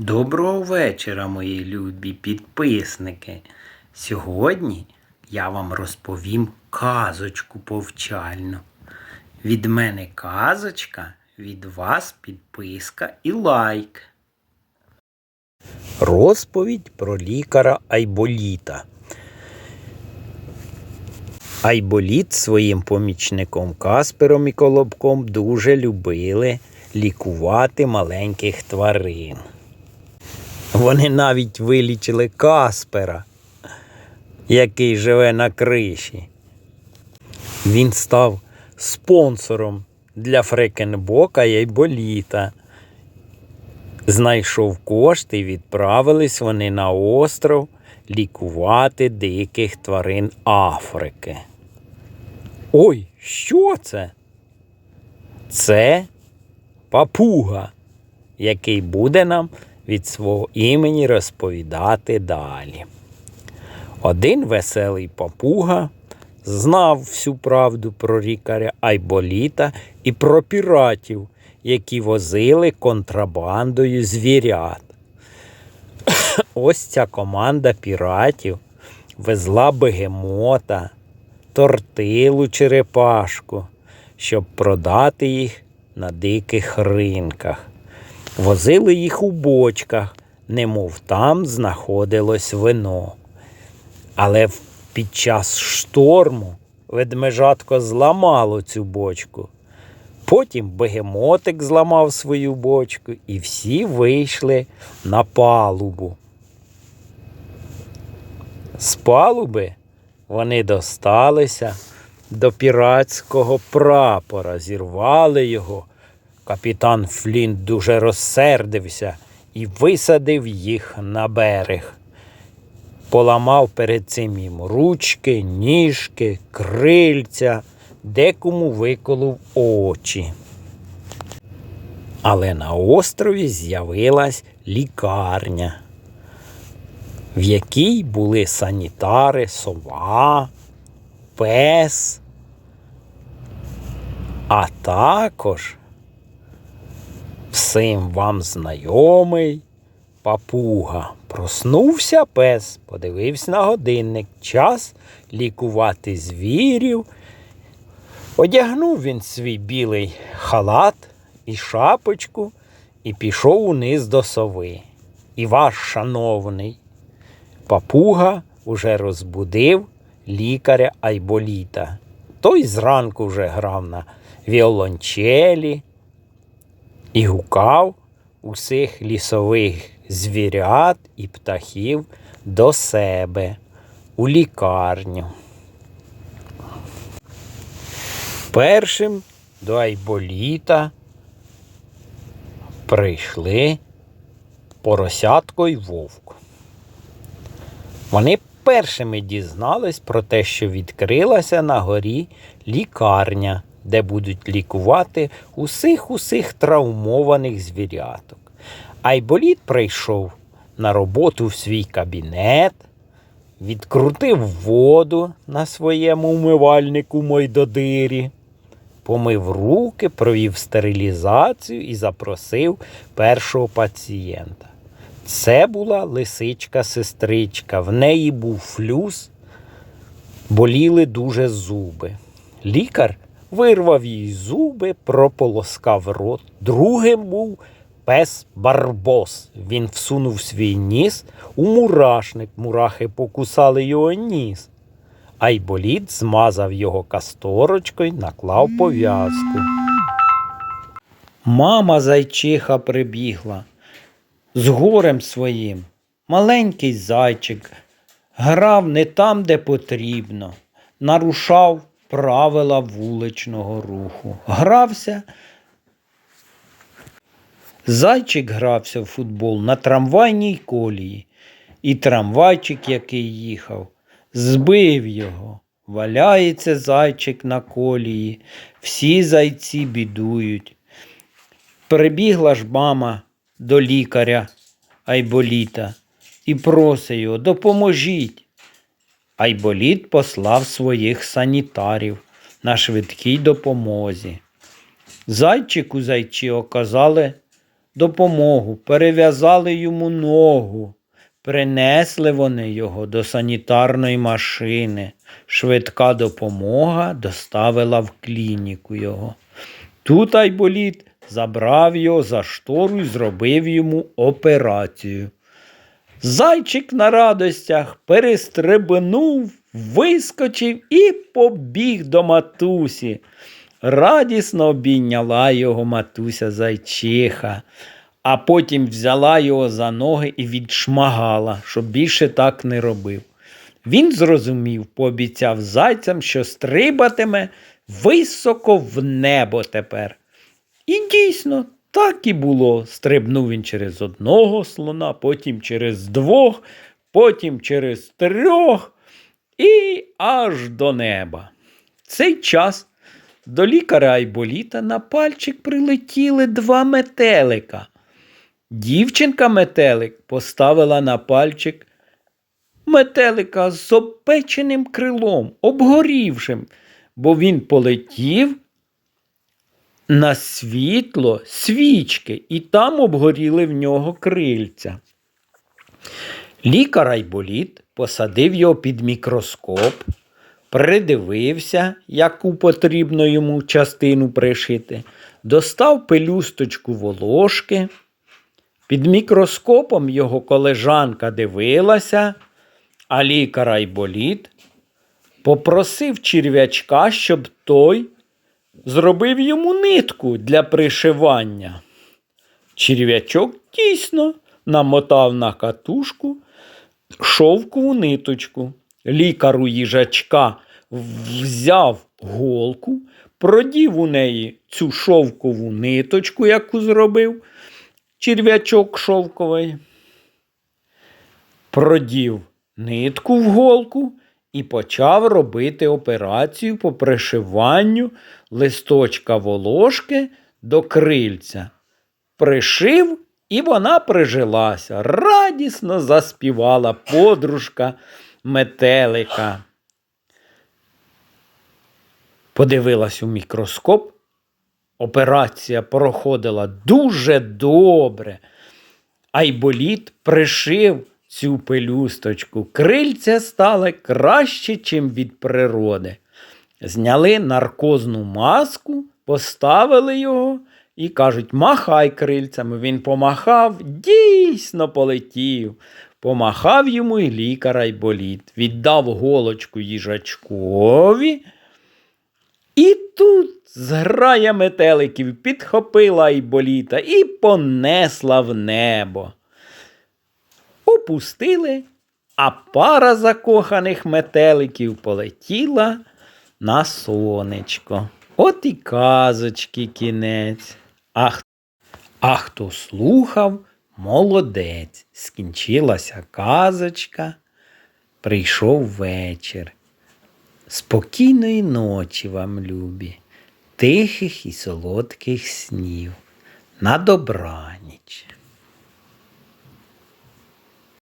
Доброго вечора, мої любі підписники. Сьогодні я вам розповім казочку повчальну. Від мене казочка, від вас підписка і лайк. Розповідь про лікаря Айболіта. Айболіт своїм помічником Каспером і Колобком дуже любили лікувати маленьких тварин. Вони навіть вилічили Каспера, який живе на криші. Він став спонсором для Фрекенбока і Айболіта. Знайшов кошти і відправились вони на остров лікувати диких тварин Африки. Ой, що це? Це папуга, який буде нам від свого імені розповідати далі. Один веселий папуга знав всю правду про лікаря Айболіта і про піратів, які возили контрабандою звірят. Ось ця команда піратів везла бегемота, тортилу черепашку, щоб продати їх на диких ринках. Возили їх у бочках, немов там знаходилось вино. Але під час шторму ведмежатко зламало цю бочку. Потім бегемотик зламав свою бочку, і всі вийшли на палубу. З палуби вони досталися до піратського прапора, зірвали його. Капітан Флінт дуже розсердився і висадив їх на берег. Поламав перед цим їм ручки, ніжки, крильця, декому виколов очі. Але на острові з'явилась лікарня, в якій були санітари, сова, пес, а також всім вам знайомий папуга. Проснувся пес, подивився на годинник. Час лікувати звірів. Одягнув він свій білий халат і шапочку і пішов униз до сови. І ваш шановний папуга уже розбудив лікаря Айболіта. Той зранку вже грав на віолончелі і гукав усіх лісових звірят і птахів до себе у лікарню. Першим до Айболіта прийшли поросятко й вовк. Вони першими дізнались про те, що відкрилася на горі лікарня, де будуть лікувати усіх усіх травмованих звіряток. Айболіт прийшов на роботу в свій кабінет, відкрутив воду на своєму умивальнику Мойдодирі, помив руки, провів стерилізацію і запросив першого пацієнта. Це була лисичка-сестричка, в неї був флюс, боліли дуже зуби. Лікар вирвав їй зуби, прополоскав рот. Другим був пес Барбос. Він всунув свій ніс у мурашник. Мурахи покусали його ніс. Айболіт змазав його касторочкою, наклав пов'язку. Мама зайчиха прибігла з горем своїм. Маленький зайчик грав не там, де потрібно, нарушав правила вуличного руху. Грався. Зайчик грався в футбол на трамвайній колії, і трамвайчик, який їхав, збив його. Валяється зайчик на колії, всі зайці бідують. Прибігла ж мама до лікаря Айболіта і просить його, допоможіть. Айболіт послав своїх санітарів на швидкій допомозі. Зайчику зайчі оказали допомогу, перев'язали йому ногу. Принесли вони його до санітарної машини. Швидка допомога доставила в клініку його. Тут Айболіт забрав його за штору і зробив йому операцію. Зайчик на радостях перестрибнув, вискочив і побіг до матусі. Радісно обійняла його матуся зайчиха, а потім взяла його за ноги і відшмагала, щоб більше так не робив. Він зрозумів, пообіцяв зайцям, що стрибатиме високо в небо тепер. І дійсно, так і було. Стрибнув він через одного слона, потім через двох, потім через трьох і аж до неба. В цей час до лікаря Айболіта на пальчик прилетіли два метелика. Дівчинка метелик поставила на пальчик метелика з опеченим крилом, обгорівшим, бо він полетів на світло свічки, і там обгоріли в нього крильця. Лікар Айболіт посадив його під мікроскоп, придивився, яку потрібно йому частину пришити, достав пелюсточку волошки. Під мікроскопом його колежанка дивилася, а лікар Айболіт попросив черв'ячка, щоб той зробив йому нитку для пришивання. Черв'ячок дійсно намотав на катушку шовкову ниточку. Лікар у їжачка взяв голку, продів у неї цю шовкову ниточку, яку зробив черв'ячок шовковий, продів нитку в голку і почав робити операцію по пришиванню листочка волошки до крильця. Пришив, і вона прижилася. Радісно заспівала подружка метелика. Подивилась у мікроскоп. Операція проходила дуже добре. Айболіт пришив цю пелюсточку. Крильця стали краще, чим від природи. Зняли наркозну маску, поставили його і кажуть, махай крильцями. Він помахав, дійсно полетів. Помахав йому і лікар Айболіт, віддав голочку їжачкові. І тут зграя метеликів підхопила Айболіта і понесла в небо. Опустили, а пара закоханих метеликів полетіла на сонечко. От і казочки кінець. А, а хто слухав, молодець. Скінчилася казочка, прийшов вечір. Спокійної ночі вам, любі, тихих і солодких снів. На добраніч.